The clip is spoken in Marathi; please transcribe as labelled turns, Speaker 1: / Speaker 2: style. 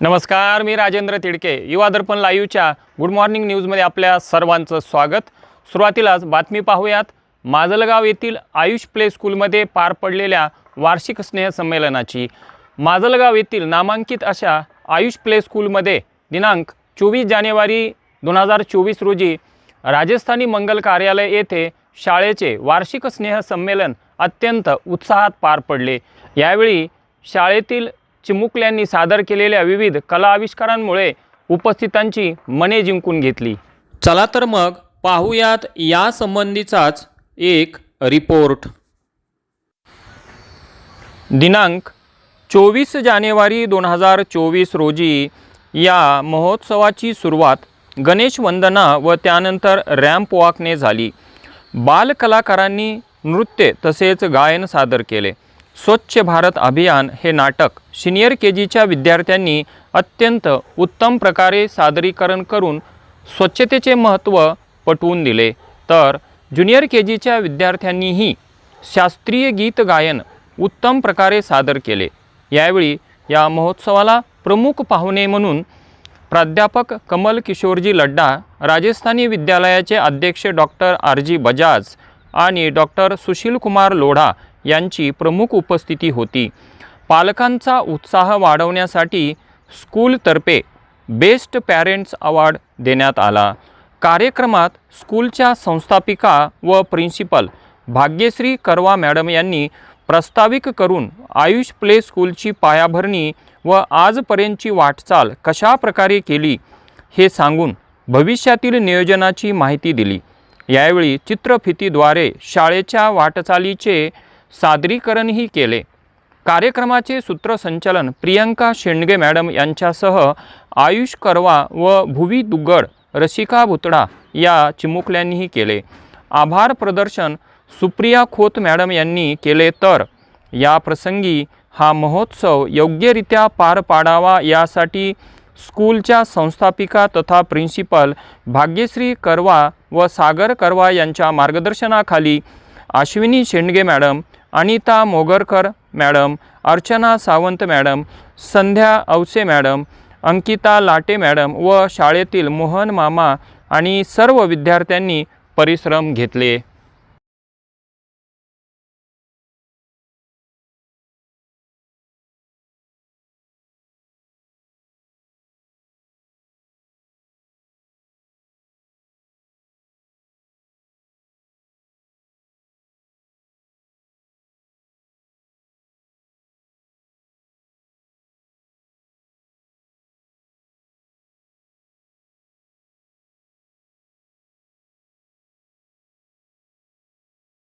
Speaker 1: नमस्कार मी राजेंद्र तिडके. युवा दर्पण लाईव्हच्या गुड मॉर्निंग न्यूजमध्ये आपल्या सर्वांचं स्वागत. सुरुवातीलाच बातमी पाहूयात. माजलगाव येथील आयुष प्ले स्कूलमध्ये पार पडलेल्या वार्षिक स्नेहसंमेलनाची माजलगाव येथील नामांकित अशा आयुष प्ले स्कूलमध्ये दिनांक चोवीस जानेवारी दोन हजार चोवीस रोजी राजस्थानी मंगल कार्यालय येथे शाळेचे वार्षिक स्नेहसंमेलन अत्यंत उत्साहात पार पडले. यावेळी शाळेतील चिमुकल्यांनी सादर केलेल्या विविध कला आविष्कारांमुळे उपस्थितांची मने जिंकून घेतली. चला तर मग पाहूयात या संबंधीचाच एक रिपोर्ट. दिनांक चोवीस जानेवारी दोन हजार चोवीस रोजी या महोत्सवाची सुरुवात गणेश वंदना व त्यानंतर रॅम्प वॉकने झाली. बालकलाकारांनी नृत्य तसेच गायन सादर केले. स्वच्छ भारत अभियान हे नाटक सिनियर के जीच्या विद्यार्थ्यांनी अत्यंत उत्तम प्रकारे सादरीकरण करून स्वच्छतेचे महत्त्व पटवून दिले. तर ज्युनियर के जीच्या विद्यार्थ्यांनीही शास्त्रीय गीत गायन उत्तम प्रकारे सादर केले. यावेळी या महोत्सवाला प्रमुख पाहुणे म्हणून प्राध्यापक कमल किशोरजी लड्डा राजस्थानी विद्यालयाचे अध्यक्ष डॉक्टर आर जी बजाज आणि डॉक्टर सुशीलकुमार लोढा यांची प्रमुख उपस्थिती होती. पालकांचा उत्साह वाढवण्यासाठी स्कूलतर्फे बेस्ट पॅरेंट्स अवॉर्ड देण्यात आला. कार्यक्रमात स्कूलच्या संस्थापिका व प्रिन्सिपल भाग्यश्री करवा मॅडम यांनी प्रस्ताविक करून आयुष प्ले स्कूलची पायाभरणी व आजपर्यंतची वाटचाल कशा प्रकारे केली हे सांगून भविष्यातील नियोजनाची माहिती दिली. यावेळी चित्रफितीद्वारे शाळेच्या वाटचालीचे सादरीकरणही केले. कार्यक्रमाचे सूत्रसंचालन प्रियंका शेंडगे मॅडम यांच्यासह आयुष करवा व भुवी दुग्गड रसिका भुतडा या चिमुकल्यांनीही केले. आभार प्रदर्शन सुप्रिया खोत मॅडम यांनी केले तर या प्रसंगी हा महोत्सव योग्यरित्या पार पाडावा यासाठी स्कूलच्या संस्थापिका तथा प्रिन्सिपल भाग्यश्री करवा व सागर करवा यांच्या मार्गदर्शनाखाली Ashwini Shendge madam Anita Mogarkar madam Archana Sawant madam Sandhya Avse madam Ankita Late madam व शाळेतील मोहन मामा आणि सर्व विद्यार्थ्यांनी परिश्रम घेतले.